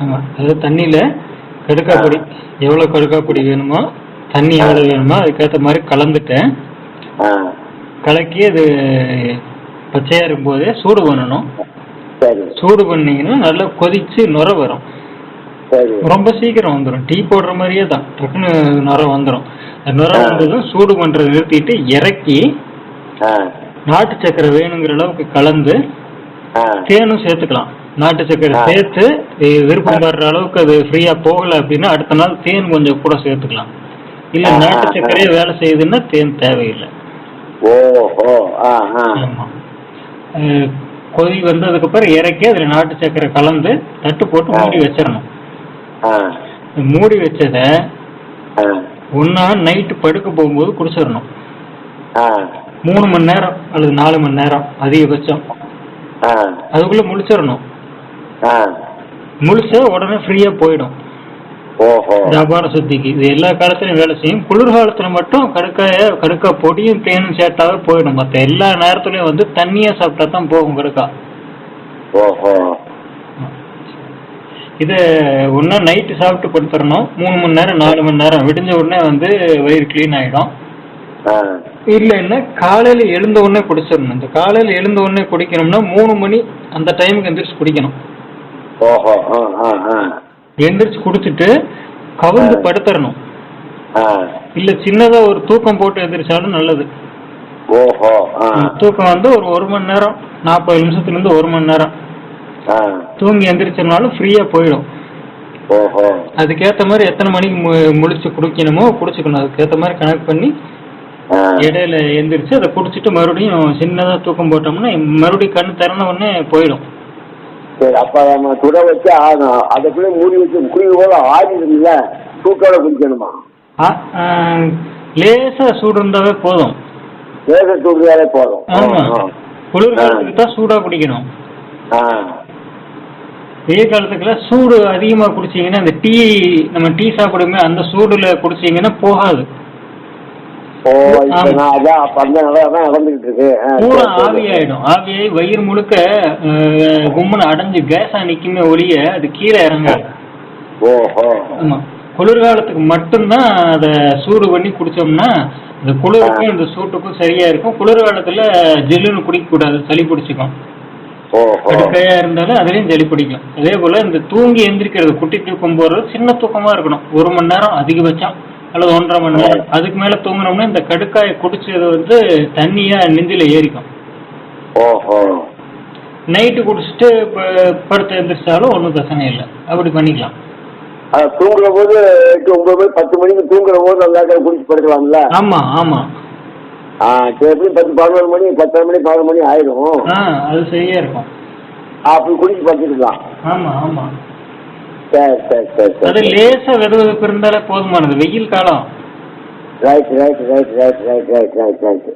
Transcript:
ஆமா. அதாவது தண்ணியில கடுக்கா பொடி எவ்வளவு கடுக்கா பொடி வேணுமோ தண்ணி எவ்வளவு வேணுமோ அதுக்கேற்ற மாதிரி கலந்துட்டேன். கலக்கி அது பச்சையா இருக்கும்போதே சூடு பண்ணணும். சூடு பண்ணீங்கன்னா நல்லா கொதிச்சு நுர வரும். ரொம்ப சீக்கிரம் வந்துடும் டீ போடுற மாதிரியே தான். டக்குன்னு நுர வந்துடும் நுர ஆ. வந்ததும் சூடு பண்றதை நிறுத்திட்டு இறக்கி ஆ. நாட்டு சக்கரை வேணுங்கிற அளவுக்கு கலந்து தேனும் சேர்த்துக்கலாம். நாட்டு சக்கரை ஆ. சேர்த்து வர்ற அளவுக்கு அது ஃப்ரீயா போகல அப்படின்னா அடுத்த நாள் தேன் கொஞ்சம் கூட சேர்த்துக்கலாம். இல்ல நாட்டு சக்கரையே வேலை செய்யுதுன்னா தேன் தேவையில்லை. கொதி வந்ததுக்கு அப்புறம் இறக்கி அதுல நாட்டு சக்கரை கலந்து தட்டு போட்டு. மூடி வச்சிடணும். மூடி வச்சத ஒன்னா நைட்டு படுக்க போகும்போது குடிச்சிடணும். மூணு மணி நேரம் அல்லது நாலு மணி நேரம் அதிகபட்சம். அதுக்குள்ள முழிச்சிடணும் ஆ. முழிச்சா உடனே ஃப்ரீயா போயிடும். வியாபார சுத்திக்கு. இது எல்லா காலத்துலயும் வேலை செய்யும். குளிர்காலத்துல மட்டும் கடுக்காய கடுக்கா பொடியும் தேனும் சேர்த்தாவே போயிடும். மத்த எல்லா நேரத்துலயும் வந்து தண்ணியா சாப்பிட்டா தான் போகும் கடுக்கா. இதை ஒன்னா நைட்டு சாப்பிட்டு படுத்துறணும். மூணு மணி நேரம் நாலு மணி நேரம். விடிஞ்ச உடனே வந்து வயிறு க்ளீன் ஆயிடும். இல்லைன்னா காலையில எழுந்த உடனே குடிச்சிடணும். இந்த காலையில எழுந்த உடனே குடிக்கணும்னா மூணு மணி அந்த டைமுக்கு எந்திரிச்சு குடிக்கணும். எந்திரிச்சு குடிச்சிட்டு கவுந்து. படுத்துறணும். இல்ல சின்னதா ஒரு தூக்கம் போட்டு எந்திரிச்சாலும் நல்லது. தூக்கம் வந்து ஒரு ஒரு மணி நேரம் நாற்பது நிமிஷத்துல இருந்து ஒரு மணி நேரம். தூங்கி எந்திரிச்சனாலும் ஃப்ரீயா போயிடும். அதுக்கேத்த மாதிரி எத்தனை மணிக்கு மு- முழிச்சு குடிக்கணுமோ குடிச்சுக்கணும். அதுக்கேத்த மாதிரி கணக்கு பண்ணி இடையில எந்திரிச்சு அதை குடிச்சிட்டு மறுபடியும் சின்னதா தூக்கம் போட்டோம்னா மறுபடியும் கண்ணு திறந்த உடனே போயிடும். சரி அப்ப நம்ம சுட வச்சு ஆகணும். அதுக்குள்ளே மூடி வச்சு குடிக்க போல ஆறிடும்ல தூக்கோட குடிக்கணுமா லேசா சூடு இருந்தாவே போதும். வேக தூக்கியாலே போதும். குளிர்காலத்துக்கு தான் சூடா குடிக்கணும். வெயில் காலத்துக்குலாம் சூடு அதிகமா குடிச்சீங்கன்னா அந்த டீ நம்ம டீ சாப்பிடுமே அந்த சூடுல குடிச்சீங்கன்னா போகாது. ஓ இப்ப. நான் அதான் அப்ப அந்த நடந்துகிட்டு இருக்கு. பூரா. ஆவியாயிடும். வயிறு முழுக்க அஹ், கும்முன்னு அடைஞ்சு கேஸா நிக்குமே ஒழிய அது கீழே இறங்காது. ஓஹோ. ஆமா. குளிர்காலத்துக்கு மட்டும்தான் அதை சூடு பண்ணி குடிச்சோம்னா இந்த குளிருக்கும் இந்த சூட்டுக்கும் சரியா இருக்கும். குளிர்காலத்துல ஜில்லுன்னு குடிக்க கூடாது சளி பிடிச்சிக்கும். கடுக்கையா இருந்தாலும் அதுலயும் சளி பிடிக்கும். அதே போல இந்த தூங்கி எந்திரிக்கிறது குட்டி தூக்கம் போறது சின்ன தூக்கமா இருக்கணும். ஒரு மணி நேரம் அதிகபட்சம். அல்லது ஒன்றரை மணி நேரம். அதுக்கு மேல தூங்கினோம்னா இந்த கடுக்காயை குடிச்சது வந்து தண்ணியா நெஞ்சில ஏறிக்கும். ஓஹோ. நைட்டு குடிச்சிட்டு படுத்து எந்திரிச்சாலும் ஒன்றும் பிரச்சனை இல்லை. அப்படி பண்ணிக்கலாம். அது தூங்குற போது எட்டு ஒன்பது மணி பத்து மணிக்கு தூங்குற போது நல்லா குடிச்சு படுக்கலாம்ல? ஆமா ஆமா. ஆ சரி பத்து பதினோரு மணி பத்தரை மணி பதினொரு மணி ஆயிடும் அது சரியா இருக்கும். அப்படி குடிச்சு படுத்துக்கலாம். ஆமா ஆமா. சரி சரி சரி அது சரி லேசா வெதுவெதுப்பு இருந்தாலே போதுமானது. வெயில் காலம். Right right right right right right right right